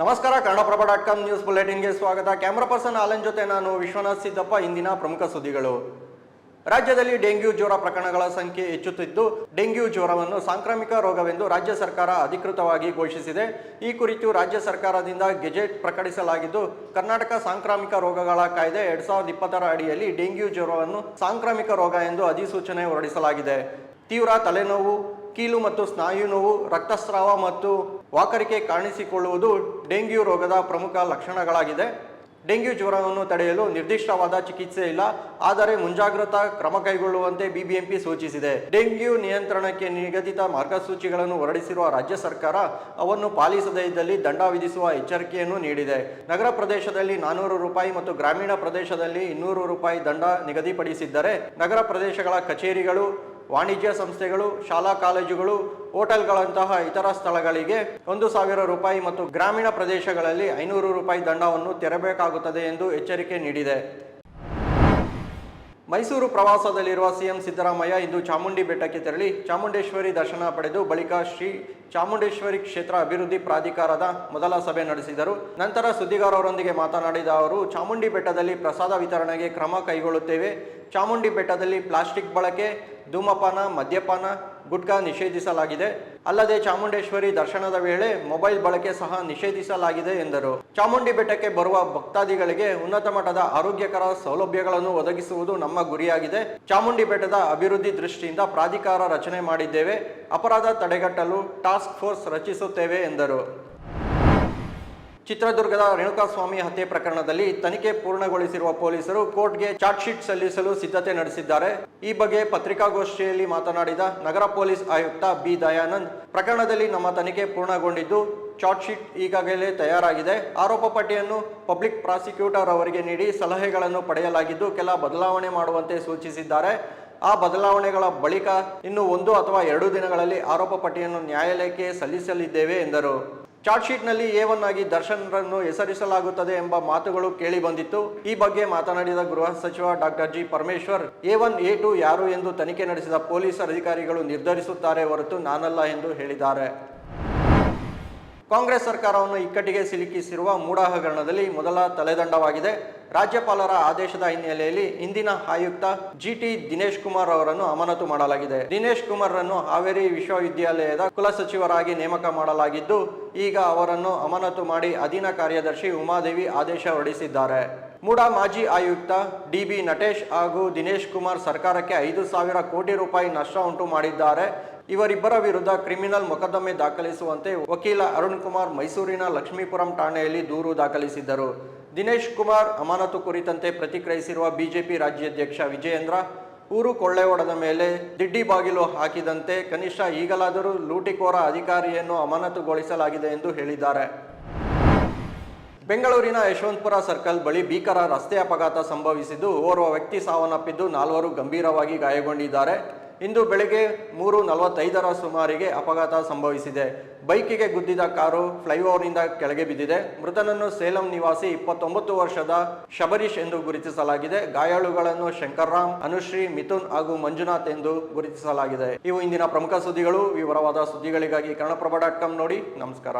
ನಮಸ್ಕಾರ Kannadaprabha dot com news ಬುಲೆಟಿನ್ಗೆ ಸ್ವಾಗತ. ಕ್ಯಾಮ್ರಾ ಪರ್ಸನ್ ಆಲನ್ ಜೊತೆ ನಾನು ವಿಶ್ವನಾಥ್ ಸಿದ್ದಪ್ಪ, ಇಂದಿನ ಪ್ರಮುಖ ಸುದ್ದಿಗಳು. ರಾಜ್ಯದಲ್ಲಿ ಡೆಂಗ್ಯೂ ಜ್ವರ ಪ್ರಕರಣಗಳ ಸಂಖ್ಯೆ ಹೆಚ್ಚುತ್ತಿದ್ದು, ಡೆಂಗ್ಯೂ ಜ್ವರವನ್ನು ಸಾಂಕ್ರಾಮಿಕ ರೋಗವೆಂದು ರಾಜ್ಯ ಸರ್ಕಾರ ಅಧಿಕೃತವಾಗಿ ಘೋಷಿಸಿದೆ. ಈ ಕುರಿತು ರಾಜ್ಯ ಸರ್ಕಾರದಿಂದ ಗೆಜೆಟ್ ಪ್ರಕಟಿಸಲಾಗಿದ್ದು, ಕರ್ನಾಟಕ ಸಾಂಕ್ರಾಮಿಕ ರೋಗಗಳ ಕಾಯ್ದೆ ಎರಡ್ ಸಾವಿರದ ಇಪ್ಪತ್ತರ ಅಡಿಯಲ್ಲಿ ಡೆಂಗ್ಯೂ ಜ್ವರವನ್ನು ಸಾಂಕ್ರಾಮಿಕ ರೋಗ ಎಂದು ಅಧಿಸೂಚನೆ ಹೊರಡಿಸಲಾಗಿದೆ. ತೀವ್ರ ತಲೆನೋವು, ಕೀಲು ಮತ್ತು ಸ್ನಾಯು ನೋವು, ರಕ್ತಸ್ರಾವ ಮತ್ತು ವಾಕರಿಕೆ ಕಾಣಿಸಿಕೊಳ್ಳುವುದು ಡೆಂಗ್ಯೂ ರೋಗದ ಪ್ರಮುಖ ಲಕ್ಷಣಗಳಾಗಿದೆ. ಡೆಂಗ್ಯೂ ಜ್ವರವನ್ನು ತಡೆಯಲು ನಿರ್ದಿಷ್ಟವಾದ ಚಿಕಿತ್ಸೆ ಇಲ್ಲ. ಆದರೆ ಮುಂಜಾಗ್ರತಾ ಕ್ರಮ ಕೈಗೊಳ್ಳುವಂತೆ ಬಿಬಿಎಂಪಿ ಸೂಚಿಸಿದೆ. ಡೆಂಗ್ಯೂ ನಿಯಂತ್ರಣಕ್ಕೆ ನಿಗದಿತ ಮಾರ್ಗಸೂಚಿಗಳನ್ನು ಹೊರಡಿಸಿರುವ ರಾಜ್ಯ ಸರ್ಕಾರ ಅವನ್ನು ಪಾಲಿಸದೇ ಇದ್ದಲ್ಲಿ ದಂಡ ವಿಧಿಸುವ ಎಚ್ಚರಿಕೆಯನ್ನು ನೀಡಿದೆ. ನಗರ ಪ್ರದೇಶದಲ್ಲಿ ನಾನೂರು ರೂಪಾಯಿ ಮತ್ತು ಗ್ರಾಮೀಣ ಪ್ರದೇಶದಲ್ಲಿ ಇನ್ನೂರು ರೂಪಾಯಿ ದಂಡ ನಿಗದಿಪಡಿಸಿದ್ದರೆ ನಗರ ಪ್ರದೇಶಗಳ ಕಚೇರಿಗಳು ವಾಣಿಜ್ಯ ಸಂಸ್ಥೆಗಳು, ಶಾಲಾ ಕಾಲೇಜುಗಳು, ಹೋಟೆಲ್ಗಳಂತಹ ಇತರ ಸ್ಥಳಗಳಿಗೆ ಒಂದು ಸಾವಿರ ರೂಪಾಯಿ ಮತ್ತು ಗ್ರಾಮೀಣ ಪ್ರದೇಶಗಳಲ್ಲಿ ಐನೂರು ರೂಪಾಯಿ ದಂಡವನ್ನು ತೆರಬೇಕಾಗುತ್ತದೆ ಎಂದು ಎಚ್ಚರಿಕೆ ನೀಡಿದೆ. ಮೈಸೂರು ಪ್ರವಾಸದಲ್ಲಿರುವ ಸಿಎಂ ಸಿದ್ದರಾಮಯ್ಯ ಇಂದು ಚಾಮುಂಡಿ ಬೆಟ್ಟಕ್ಕೆ ತೆರಳಿ ಚಾಮುಂಡೇಶ್ವರಿ ದರ್ಶನ ಪಡೆದು ಬಳಿಕ ಶ್ರೀ ಚಾಮುಂಡೇಶ್ವರಿ ಕ್ಷೇತ್ರ ಅಭಿವೃದ್ಧಿ ಪ್ರಾಧಿಕಾರದ ಮೊದಲ ಸಭೆ ನಡೆಸಿದರು. ನಂತರ ಸುದ್ದಿಗಾರರೊಂದಿಗೆ ಮಾತನಾಡಿದ ಅವರು, ಚಾಮುಂಡಿ ಬೆಟ್ಟದಲ್ಲಿ ಪ್ರಸಾದ ವಿತರಣೆಗೆ ಕ್ರಮ ಕೈಗೊಳ್ಳುತ್ತೇವೆ. ಚಾಮುಂಡಿ ಬೆಟ್ಟದಲ್ಲಿ ಪ್ಲಾಸ್ಟಿಕ್ ಬಳಕೆ ಧೂಮಪಾನ, ಮದ್ಯಪಾನ, ಗುಟ್ಕಾ ನಿಷೇಧಿಸಲಾಗಿದೆ. ಅಲ್ಲದೆ ಚಾಮುಂಡೇಶ್ವರಿ ದರ್ಶನದ ವೇಳೆ ಮೊಬೈಲ್ ಬಳಕೆ ಸಹ ನಿಷೇಧಿಸಲಾಗಿದೆ ಎಂದರು. ಚಾಮುಂಡಿ ಬೆಟ್ಟಕ್ಕೆ ಬರುವ ಭಕ್ತಾದಿಗಳಿಗೆ ಉನ್ನತ ಮಟ್ಟದ ಆರೋಗ್ಯಕರ ಸೌಲಭ್ಯಗಳನ್ನು ಒದಗಿಸುವುದು ನಮ್ಮ ಗುರಿಯಾಗಿದೆ. ಚಾಮುಂಡಿ ಬೆಟ್ಟದ ಅಭಿವೃದ್ಧಿ ದೃಷ್ಟಿಯಿಂದ ಪ್ರಾಧಿಕಾರ ರಚನೆ ಮಾಡಿದ್ದೇವೆ. ಅಪರಾಧ ತಡೆಗಟ್ಟಲು ಟಾಸ್ಕ್ ಫೋರ್ಸ್ ರಚಿಸುತ್ತೇವೆ ಎಂದರು. ಚಿತ್ರದುರ್ಗದ ರೇಣುಕಾಸ್ವಾಮಿ ಹತ್ಯೆ ಪ್ರಕರಣದಲ್ಲಿ ತನಿಖೆ ಪೂರ್ಣಗೊಳಿಸಿರುವ ಪೊಲೀಸರು ಕೋರ್ಟ್ಗೆ ಚಾರ್ಜ್ ಶೀಟ್ ಸಲ್ಲಿಸಲು ಸಿದ್ಧತೆ ನಡೆಸಿದ್ದಾರೆ. ಈ ಬಗ್ಗೆ ಪತ್ರಿಕಾಗೋಷ್ಠಿಯಲ್ಲಿ ಮಾತನಾಡಿದ ನಗರ ಪೊಲೀಸ್ ಆಯುಕ್ತ ಬಿ ದಯಾನಂದ್, ಪ್ರಕರಣದಲ್ಲಿ ನಮ್ಮ ತನಿಖೆ ಪೂರ್ಣಗೊಂಡಿದ್ದು ಚಾರ್ಜ್ ಶೀಟ್ ಈಗಾಗಲೇ ತಯಾರಾಗಿದೆ. ಆರೋಪ ಪಟ್ಟಿಯನ್ನು ಪಬ್ಲಿಕ್ ಪ್ರಾಸಿಕ್ಯೂಟರ್ ಅವರಿಗೆ ನೀಡಿ ಸಲಹೆಗಳನ್ನು ಪಡೆಯಲಾಗಿದ್ದು ಕೆಲ ಬದಲಾವಣೆ ಮಾಡುವಂತೆ ಸೂಚಿಸಿದ್ದಾರೆ. ಆ ಬದಲಾವಣೆಗಳ ಬಳಿಕ ಇನ್ನು ಒಂದು ಅಥವಾ ಎರಡು ದಿನಗಳಲ್ಲಿ ಆರೋಪ ಪಟ್ಟಿಯನ್ನು ನ್ಯಾಯಾಲಯಕ್ಕೆ ಸಲ್ಲಿಸಲಿದ್ದೇವೆ ಎಂದರು. ಚಾರ್ಜ್ ಶೀಟ್ನಲ್ಲಿ ಎ ಒನ್ ಆಗಿ ದರ್ಶನ್ರನ್ನು ಹೆಸರಿಸಲಾಗುತ್ತದೆ ಎಂಬ ಮಾತುಗಳು ಕೇಳಿ ಬಂದಿತ್ತು. ಈ ಬಗ್ಗೆ ಮಾತನಾಡಿದ ಗೃಹ ಸಚಿವ doctor G Parameshwar, A one, A two ಯಾರು ಎಂದು ತನಿಖೆ ನಡೆಸಿದ ಪೊಲೀಸ್ ಅಧಿಕಾರಿಗಳು ನಿರ್ಧರಿಸುತ್ತಾರೆ ಹೊರತು ನಾನಲ್ಲ ಎಂದು ಹೇಳಿದ್ದಾರೆ. ಕಾಂಗ್ರೆಸ್ ಸರ್ಕಾರವನ್ನು ಇಕ್ಕಟ್ಟಿಗೆ ಸಿಲುಕಿಸಿರುವ ಮೂಡ ಹಗರಣದಲ್ಲಿ ಮೊದಲ ತಲೆದಂಡವಾಗಿದೆ. ರಾಜ್ಯಪಾಲರ ಆದೇಶದ ಹಿನ್ನೆಲೆಯಲ್ಲಿ ಇಂದಿನ ಆಯುಕ್ತ ಜಿಟಿ ದಿನೇಶ್ ಕುಮಾರ್ ಅವರನ್ನು ಅಮಾನತು ಮಾಡಲಾಗಿದೆ. ದಿನೇಶ್ ಕುಮಾರ್ರನ್ನು ಹಾವೇರಿ ವಿಶ್ವವಿದ್ಯಾಲಯದ ಕುಲಸಚಿವರಾಗಿ ನೇಮಕ ಮಾಡಲಾಗಿದ್ದು, ಈಗ ಅವರನ್ನು ಅಮಾನತು ಮಾಡಿ ಅಧೀನ ಕಾರ್ಯದರ್ಶಿ ಉಮಾದೇವಿ ಆದೇಶ ಹೊರಡಿಸಿದ್ದಾರೆ. ಮೂಡ ಮಾಜಿ ಆಯುಕ್ತ ಡಿಬಿ ನಟೇಶ್ ಹಾಗೂ ದಿನೇಶ್ ಕುಮಾರ್ ಸರ್ಕಾರಕ್ಕೆ ಐದು ಸಾವಿರ ಕೋಟಿ ರೂಪಾಯಿ ನಷ್ಟ ಉಂಟು ಮಾಡಿದ್ದಾರೆ. ಇವರಿಬ್ಬರ ವಿರುದ್ಧ ಕ್ರಿಮಿನಲ್ ಮೊಕದ್ದಮೆ ದಾಖಲಿಸುವಂತೆ ವಕೀಲ ಅರುಣ್ ಕುಮಾರ್ ಮೈಸೂರಿನ ಲಕ್ಷ್ಮೀಪುರಂ ಠಾಣೆಯಲ್ಲಿ ದೂರು ದಾಖಲಿಸಿದ್ದರು. ದಿನೇಶ್ ಕುಮಾರ್ ಅಮಾನತು ಕುರಿತಂತೆ ಪ್ರತಿಕ್ರಿಯಿಸಿರುವ ಬಿಜೆಪಿ ರಾಜ್ಯಾಧ್ಯಕ್ಷ ವಿಜಯೇಂದ್ರ, ಊರು ಕೊಳ್ಳೆ ಹೊಡೆದ ಮೇಲೆ ದಿಡ್ಡಿ ಬಾಗಿಲು ಹಾಕಿದಂತೆ ಕನಿಷ್ಠ ಈಗಲಾದರೂ ಲೂಟಿಕೋರ ಅಧಿಕಾರಿಯನ್ನು ಅಮಾನತುಗೊಳಿಸಲಾಗಿದೆ ಎಂದು ಹೇಳಿದ್ದಾರೆ. ಬೆಂಗಳೂರಿನ ಯಶವಂತಪುರ ಸರ್ಕಲ್ ಬಳಿ ಭೀಕರ ರಸ್ತೆ ಅಪಘಾತ ಸಂಭವಿಸಿದ್ದು, ಓರ್ವ ವ್ಯಕ್ತಿ ಸಾವನ್ನಪ್ಪಿದ್ದು ನಾಲ್ವರು ಗಂಭೀರವಾಗಿ ಗಾಯಗೊಂಡಿದ್ದಾರೆ. ಇಂದು ಬೆಳಗ್ಗೆ ಮೂರು ನಲವತ್ತೈದರ ಸುಮಾರಿಗೆ ಅಪಘಾತ ಸಂಭವಿಸಿದೆ. ಬೈಕಿಗೆ ಗುದ್ದಿದ ಕಾರು ಫ್ಲೈಓವರ್ನಿಂದ ಕೆಳಗೆ ಬಿದ್ದಿದೆ. ಮೃತನನ್ನು ಸೇಲಂ ನಿವಾಸಿ ಇಪ್ಪತ್ತೊಂಬತ್ತು ವರ್ಷದ ಶಬರೀಶ್ ಎಂದು ಗುರುತಿಸಲಾಗಿದೆ. ಗಾಯಾಳುಗಳನ್ನು ಶಂಕರ್ರಾಮ್, ಅನುಶ್ರೀ, ಮಿಥುನ್ ಹಾಗೂ ಮಂಜುನಾಥ್ ಎಂದು ಗುರುತಿಸಲಾಗಿದೆ. ಇವು ಇಂದಿನ ಪ್ರಮುಖ ಸುದ್ದಿಗಳು. ವಿವರವಾದ ಸುದ್ದಿಗಳಿಗಾಗಿ ಕನ್ನಡಪ್ರಭ ಡಾಟ್ ನೋಡಿ. ನಮಸ್ಕಾರ.